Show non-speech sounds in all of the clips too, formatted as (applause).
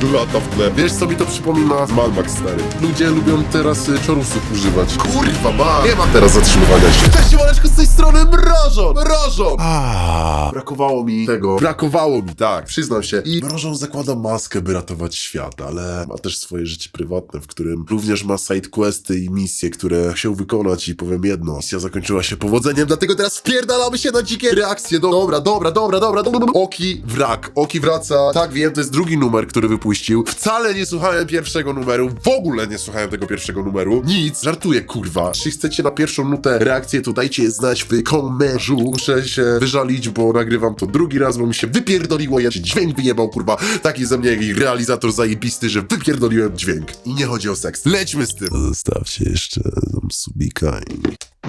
lata w tle. Wiesz co mi to przypomina? Malmax stary. Ludzie lubią teraz y, czorusów używać. Kurwa ma! Nie ma teraz zatrzymywania się. Cześć, Waleczko z tej strony Mrożon! Mrożon! A, brakowało mi tego. Brakowało mi, tak, przyznam się. I Mrożon zakłada maskę, by ratować świat, ale ma też swoje życie prywatne, w którym również ma sidequesty i misje, które chciał wykonać i powiem jedno. Misja zakończyła się powodzeniem, dlatego teraz wpierdalamy się na dzikie reakcje. Do- Dobra, dobra, dobra, dobra, dobra. Oki wrak. Oki wraca. Tak, wiem, to jest drugi numer, który wypuścił. Wcale nie słuchałem pierwszego numeru. W ogóle nie słuchałem tego pierwszego numeru. Nic. Żartuję, kurwa. Jeśli chcecie na pierwszą nutę reakcję, to dajcie znać w komentarzu. Muszę się wyżalić, bo nagrywam to drugi raz, bo mi się wypierdoliło. Ja się dźwięk wyjebał, kurwa. Taki ze mnie jak realizator zajebisty, że wypierdoliłem dźwięk. I nie chodzi o seks. Lećmy z tym. Zostawcie jeszcze tam subika i... The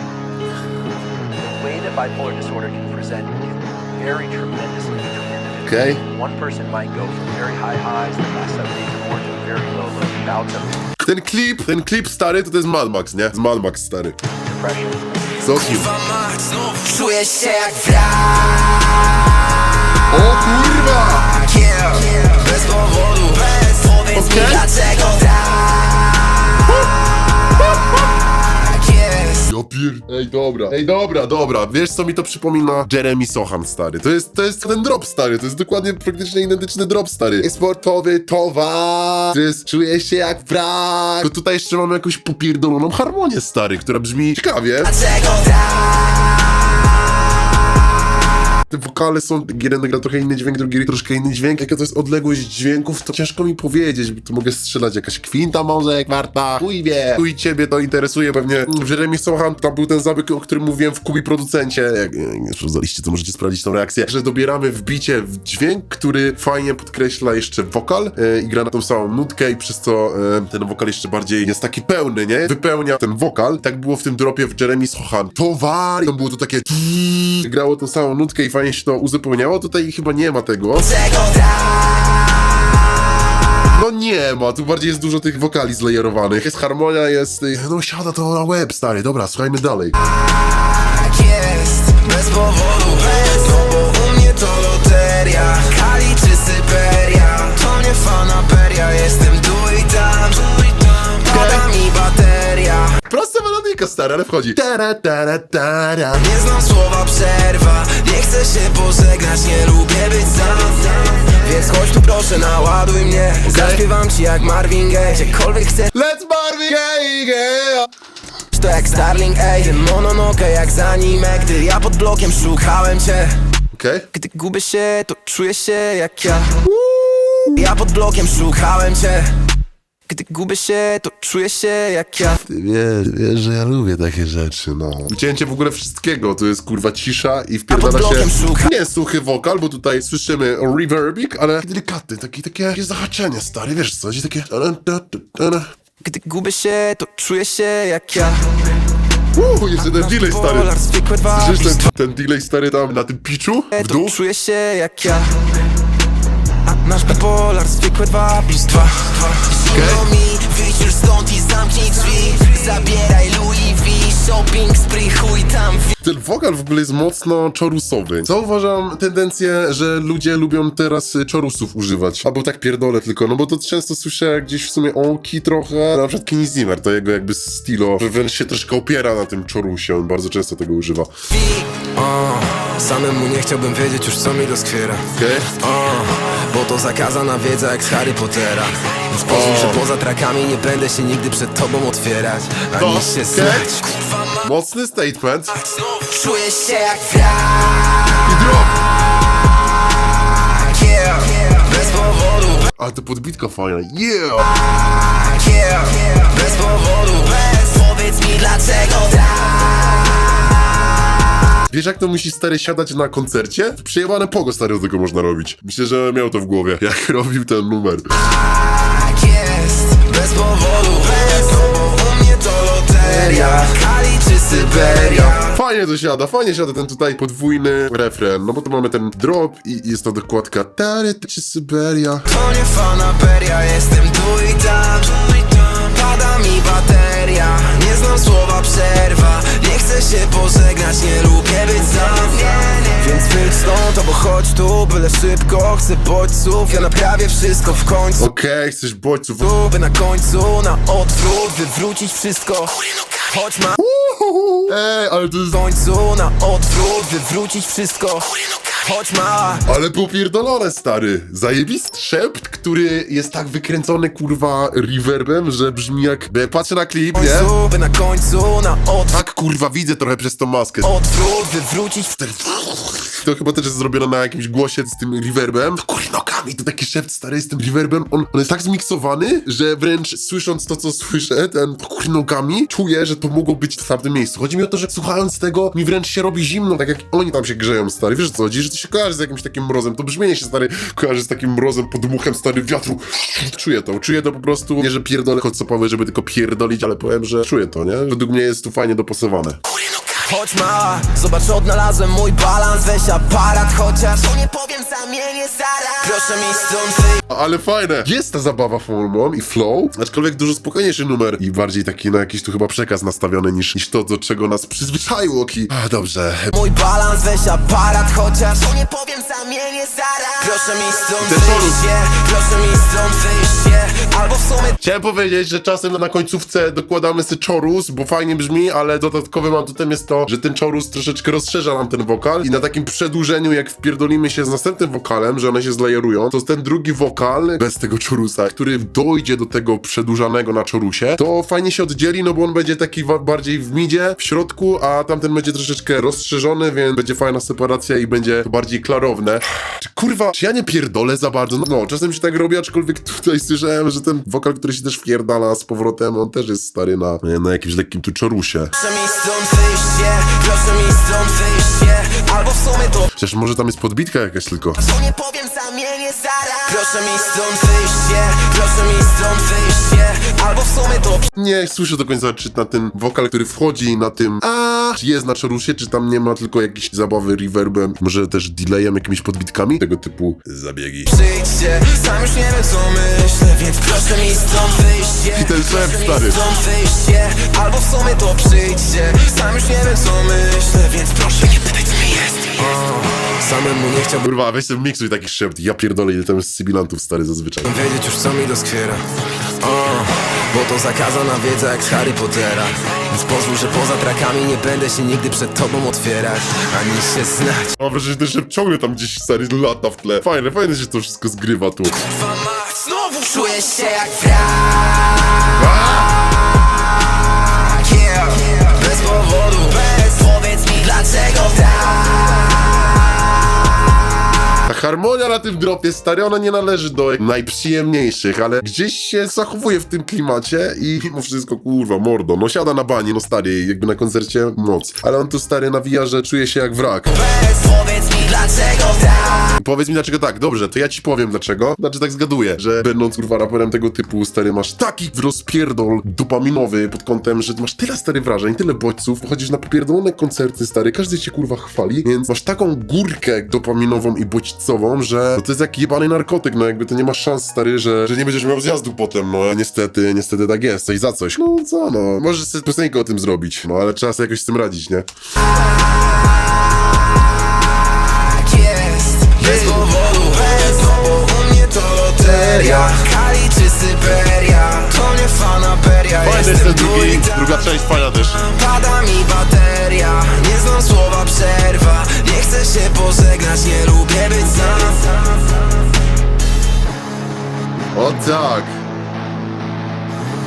way that bipolar disorder can present can vary tremendously between individuals. Okej. One person might go from very high highs that last seven days or more to very low low bouts of Ten klip, ten klip stary, to to jest Mad Max, nie? Z Mad Max stary. depression. Co? Czuję się jak wrak O kurwa! Bez powodu Powiedz mi Okej. dlaczego pier... Ej, dobra. Ej, dobra, dobra. Wiesz, co mi to przypomina? Jeremy Sohan, stary. To jest, to jest ten drop, stary. To jest dokładnie praktycznie identyczny drop, stary. Eksportowy towar. To jest, czuję się jak wrak. To tutaj jeszcze mamy jakąś popierdoloną harmonię, stary, która brzmi ciekawie. Dlaczego tak Te wokale są, jeden gra trochę inny dźwięk, drugi troszkę inny dźwięk. Jaka to jest odległość dźwięków, to ciężko mi powiedzieć, bo tu mogę strzelać jakaś kwinta może, kwarta, chuj wie. Chuj ciebie to interesuje pewnie. W Jeremy Sohan tam był ten zabieg, o którym mówiłem w Kubi Producencie. Jak nie sprawdzaliście, to możecie sprawdzić tą reakcję, że dobieramy w bicie w dźwięk, który fajnie podkreśla jeszcze wokal e, i gra na tą samą nutkę i przez co e, ten wokal jeszcze bardziej jest taki pełny, nie? Wypełnia ten wokal. Tak było w tym dropie w Jeremy Sohan. Towar! Tam było to takie grało tą samą nutkę i fajnie się to uzupełniało. Tutaj chyba nie ma tego. Tak No nie ma, tu bardziej jest dużo tych wokali zlejerowanych. Jest harmonia, jest... No siada to na łeb, stary. Dobra, słuchajmy dalej. jest Bez powodu No Prosta melodyjka, stary, ale wchodzi. Tara, tara, tara. Nie znam słowa przerwa Nie chcę się pożegnać, nie lubię być sam Więc chodź tu proszę, naładuj mnie Zaśpiewam ci jak Marvin Gaye Gdziekolwiek chcesz, Let's Barbie gay, gay. to jak Starling, ej Tym mononokę jak z anime Gdy ja pod blokiem szukałem cię Okej. Gdy gubię się, to czuję się jak ja Ja pod blokiem szukałem cię Gdy gubię się, to czuję się jak ja Ty wiesz, wiesz, że ja lubię takie rzeczy, no. Ucięcie w ogóle wszystkiego, to jest kurwa cisza i wpierdala pod się... blokiem szuka- Nie suchy wokal, bo tutaj słyszymy reverbik, ale taki delikatny, taki, takie, takie zahaczenie, stary, wiesz co, gdzieś takie... Gdy gubię się, to czuję się jak ja Uuu, jeszcze ten delay, stary. Polar, zwykłe dwa Słyszysz ten, ten delay, stary, tam na tym pitchu? W to dół? czuję się jak ja A nasz bipolar zwykłe dwa plus dwa Zimno mi, wyjdź już stąd i zamknij drzwi Zabieraj Louis V, shopping spree, chuj tam Ten wokal w ogóle jest mocno czorusowy. Zauważam tendencję, że ludzie lubią teraz y, czorusów używać. Albo tak pierdolę tylko, no bo to często słyszę gdzieś w sumie Oki trochę. Na przykład Kenny Zimmer, to jego jakby stylo, że wręcz się troszkę opiera na tym czorusie, on bardzo często tego używa. O, samemu nie chciałbym wiedzieć już co mi doskwiera Okej? O, bo to zakazana wiedza jak z Harry Pottera Więc pozwól, że poza trakami nie będę się nigdy przed tobą otwierać Ani się znać Mocny statement. Czuję się jak wrak I drop! yeah. Bez powodu, Ale to podbitka fajna. Yeah! yeah. Bez powodu, bez Powiedz mi dlaczego tak Wiesz jak to musi stary siadać na koncercie? Przejebane pogo stary do tego można robić. Myślę, że miał to w głowie, (laughs) jak robił ten numer. Tak jest, bez powodu, bez u mnie to loteria Kali czy Syberia Fajnie to siada, fajnie siada ten tutaj podwójny refren, no bo tu mamy ten drop i jest ta dokładka Tary czy Syberia. To nie fanaberia, jestem tu i Chcę bodźców, ja naprawię wszystko w końcu Okej, chcesz bodźców. Tu, by na końcu, na odwrót, wywrócić wszystko Chodź ma Ej, ale to jest... w końcu, na odwrót, wywrócić wszystko Chodź ma Ale popierdolone, stary. Zajebisty szept, który jest tak wykręcony, kurwa, reverbem, że brzmi jak... jak patrzę na klip, nie? końcu, by na końcu, na odwrót Tak, kurwa, widzę trochę przez tą maskę. Odwrót, wywrócić To chyba też jest zrobione na jakimś głosie z tym reverbem. To kurwa nogami, to taki szept stary z tym reverbem. On, on jest tak zmiksowany, że wręcz słysząc to, co słyszę, ten kurwa nogami, czuję, że to mogło być w tamtym miejscu. Chodzi mi o to, że słuchając tego, mi wręcz się robi zimno, tak jak oni tam się grzeją, stary. Wiesz co chodzi? Że to się kojarzy z jakimś takim mrozem. To brzmienie się, stary, kojarzy z takim mrozem, podmuchem, stary, wiatru. Czuję to, czuję to po prostu. Nie, że pierdolę kocopowy, żeby tylko pierdolić, ale powiem, że czuję to, nie? Według mnie jest tu fajnie dopasowane. Chodź ma, zobacz odnalazłem mój balans Weź aparat chociaż To nie powiem zamienię zaraz Proszę mi stąd wyjść Ale fajne. Jest ta zabawa formą i flow, aczkolwiek dużo spokojniejszy numer i bardziej taki na jakiś tu chyba przekaz nastawiony niż, niż to, do czego nas przyzwyczaiło ki. A, dobrze. Mój balans, weź aparat chociaż To nie powiem zamienię zaraz Proszę mi stąd Ten bonus. Proszę mi stąd wyjście Albo w sumie Chciałem powiedzieć, że czasem na końcówce dokładamy sobie chorus, bo fajnie brzmi, ale dodatkowym atutem jest to, że ten chorus troszeczkę rozszerza nam ten wokal i na takim przedłużeniu, jak wpierdolimy się z następnym wokalem, że one się zlejerują, to ten drugi wokal, bez tego chorusa, który dojdzie do tego przedłużanego na chorusie, to fajnie się oddzieli, no bo on będzie taki bardziej w midzie, w środku, a tamten będzie troszeczkę rozszerzony, więc będzie fajna separacja i będzie to bardziej klarowne. Czy kurwa, czy ja nie pierdolę za bardzo? No, czasem się tak robi, aczkolwiek tutaj słyszałem, że ten wokal, który się też wpierdala z powrotem, on też jest stary na, na jakimś lekkim tu czorusie. Proszę mi stąd wyjście Proszę mi stąd wyjście Albo w sumie to Przecież może tam jest podbitka jakaś tylko. To nie powiem zamienię Proszę mi stąd wyjście Proszę mi stąd wyjście Albo w sumie to Nie słyszę do końca, czy na ten wokal, który wchodzi na tym a czy jest na czorusie, czy tam nie ma tylko jakiejś zabawy reverbem, może też delayem, jakimiś podbitkami, tego typu zabiegi. przyjdźcie Sam już nie wiem co myślę Więc proszę mi stąd wyjście I ten szef, stary. stąd wyjście Albo w sumie to przyjdźcie Sam już nie wiem co myślę Więc proszę nie pytać Samemu nie chciałbym Kurwa, weź sobie miksuj taki szept, ja pierdolę, ile tam jest sybilantów stary zazwyczaj. wiedzieć już co mi doskwiera. O, Bo to zakazana wiedza jak z Harry Pottera. Więc pozwól, że poza trakami nie będę się nigdy przed tobą otwierać. Ani się znać. Mam wrażenie, że ten szept ciągle tam gdzieś stary lata w tle. Fajne, fajne się to wszystko zgrywa tu. Kurwa mać, Znowu czuję się jak wrak harmonia na tym dropie, stary, ona nie należy do najprzyjemniejszych, ale gdzieś się zachowuje w tym klimacie i mimo wszystko, kurwa, mordo, no siada na bani, no stary, jakby na koncercie moc. Ale on tu, stary, nawija, że czuje się jak wrak. Bez Powiedz mi dlaczego tak Powiedz mi dlaczego tak, dobrze, to ja ci powiem dlaczego. Znaczy tak zgaduję, że będąc kurwa raperem tego typu, stary, masz taki rozpierdol dopaminowy pod kątem, że masz tyle stary wrażeń, tyle bodźców, chodzisz na popierdolone koncerty, stary, każdy cię kurwa chwali, więc masz taką górkę dopaminową i bodźcową, że to jest jak jebany narkotyk, no jakby to nie masz szans, stary, że, że nie będziesz miał zjazdu potem, no niestety, niestety tak jest, coś za coś. No co, no, możesz sobie piosenkę o tym zrobić, no ale trzeba sobie jakoś z tym radzić, nie? Czy Syberia To nie fanaberia Jestem tu i tam druga część fajna też. Pada mi bateria Nie znam słowa przerwa Nie chcę się pożegnać Nie lubię być sam O tak!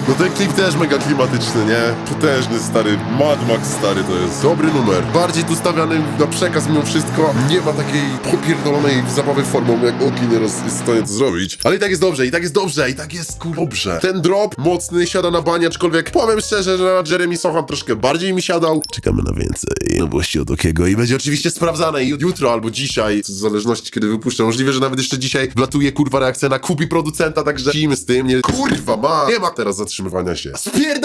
No ten klip też mega klimatyczny, nie? Potężny, stary, Mad Max stary to jest. Dobry numer. Bardziej tu stawiany na przekaz mimo wszystko. Nie ma takiej popierdolonej zabawy formą, jak Oki nie roz- jest to zrobić. Ale i tak jest dobrze, i tak jest dobrze, i tak jest kur... dobrze. Ten drop mocny, siada na banie, aczkolwiek powiem szczerze, że na Jeremy Sochan troszkę bardziej mi siadał. Czekamy na więcej nowości od Okiego i będzie oczywiście sprawdzane jutro albo dzisiaj, w zależności kiedy wypuszczę. Możliwe, że nawet jeszcze dzisiaj wlatuje kurwa reakcja na kupi producenta, także lecimy z tym, nie... Kurwa ma! Nie ma teraz zatrzymywania się. Spierda!